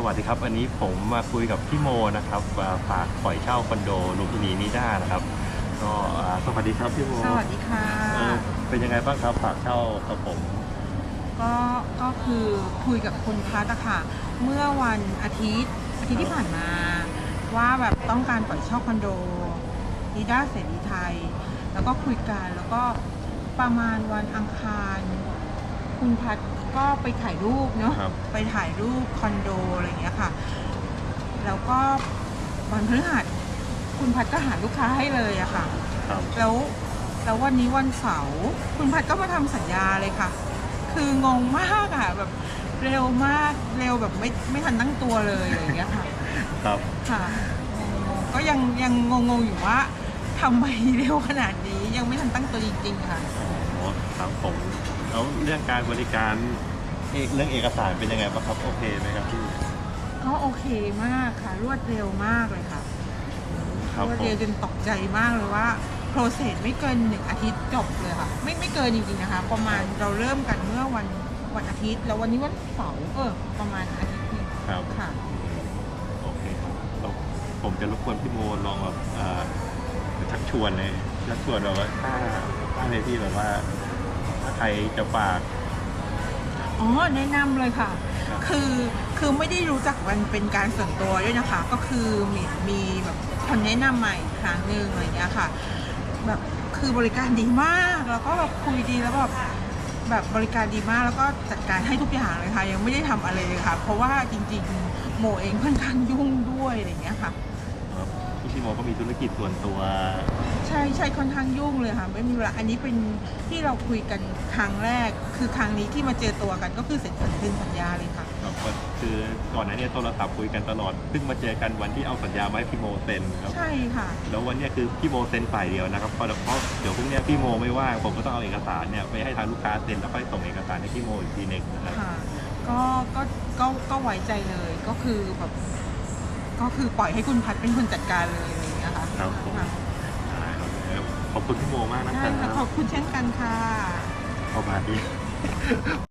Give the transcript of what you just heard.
สวัสดีครับ อันนี้ผมมาคุยกับพี่โมนะครับอ่าฝากปล่อยเช่าคอนโดลุมพินีนิด้านะครับก็อ่าสวัสดีครับพี่โมสวัสดีค่ะเอ่อเป็นยังไงบ้างครับฝากเช่ากับผม ก็ก็คือคุยกับคุณพัทอะค่ะ เมื่อวันอาทิตย์อาทิตย์ที่ผ่านมา ว่าแบบต้องการปล่อยเช่าคอนโดนิด้าเสรีไทย แล้วก็คุยกันแล้วก็ประมาณวันอังคาร คุณพัท ก็ไปถ่ายรูปเนาะครับ ไปถ่ายรูปคอนโดอะไรอย่างเงี้ยค่ะแล้วก็วันพฤหัสคุณพัทก็หาลูกค้าให้เลยอะค่ะ ครับ แล้วแล้ววันนี้วันเสาร์คุณพัดก็มาทำสัญญาเลยค่ะ คืองงมากอะแบบเร็วมากเร็วแบบไม่ไม่ทันตั้งตัวเลยอะไรอย่างเงี้ยค่ะ ครับ ค่ะงงๆก็ยังยังงงๆอยู่ว่า ทำไมเร็วขนาดนี้ยังไม่ทันตั้งตัวจริงๆค่ะ อ๋อครับผมแล้วเรื่องการบริการเอกเรื่องเอกสารเป็นยังไงบ้างครับโอเคไหมครับพี่ก็โอเคมากค่ะ รวดเร็วมากเลยค่ะ ครับรวดผมเร็วจนตกใจมากเลยว่าโปรเซสไม่เกินหนึ่งอาทิตย์จบเลยค่ะ ไม่ไม่เกินจริงๆนะคะ ประมาณเราเริ่มกันเมื่อวันวันอาทิตย์ แล้ววันนี้วันเสาร์เออประมาณอาทิตย์หนึงครับค่ะ โอเคครับแล้วผมจะรบกวนพี่โมลองแบบอ่า ชักชวนเลยชักชวนแบบว่าถ้าถ้าในที่แบบว่า ถ้าใครจะฝาก อ๋อแนะนำเลยค่ะ ครับคือคือไม่ได้รู้จักมันเป็นการส่วนตัวด้วยนะคะ ก็คือมีมีแบบคนแนะนำใหม่ครั้งหนึ่งอะไรอย่างเงี้ยค่ะแบบคือบริการดีมากแล้วก็แบบคุยดีแล้วแบบแบบบริการดีมากแล้วก็จัดการให้ทุกอย่างเลยค่ะ ยังไม่ได้ทำอะไรเลยค่ะ เพราะว่าจริงๆโมเองค่อนข้างยุ่งด้วยอะไรอย่างเงี้ยค่ะ ครับ พี่โมก็มีธุรกิจส่วนตัวใช่ใช่ค่อนข้างยุ่งเลยค่ะ ไม่มีเวลาอันนี้เป็นที่เราคุยกันครั้งแรก คือครั้งนี้ที่มาเจอตัวกันก็คือเสร็จสัญญสัญญาเลยค่ะครับก็คือก่อนหน้านี้โทรศัพท์คุยกันตลอดเพิ่งมาเจอกันวันที่เอาสัญญามาให้พี่โมเซ็นครับใช่ค่ะ แล้ววันเนี้ยคือพี่โมเซ็นฝ่ายเดียวนะครับเพราะเพราะเดี๋ยวพรุ่งเนี้ยพี่โมไม่ว่างผมก็ต้องเอาเอกสารเนี่ยไปให้ทางลูกค้าเซ็นแล้วค่อยส่งเอกสารให้พี่โมอีกทีหนึ่งนะครับ ค่ะ ก็ก็ก็ก็ไว้ใจเลยก็คือแบบ ก็คือปล่อยให้คุณพัดเป็นคนจัดการเลยอะไรอย่างเงี้ยค่ะครับผมค่ะได้ครับขอบคุณพี่โมมากนะคได้รับค่ะขอบคุณเช่นกันค่ะเข้ามาดี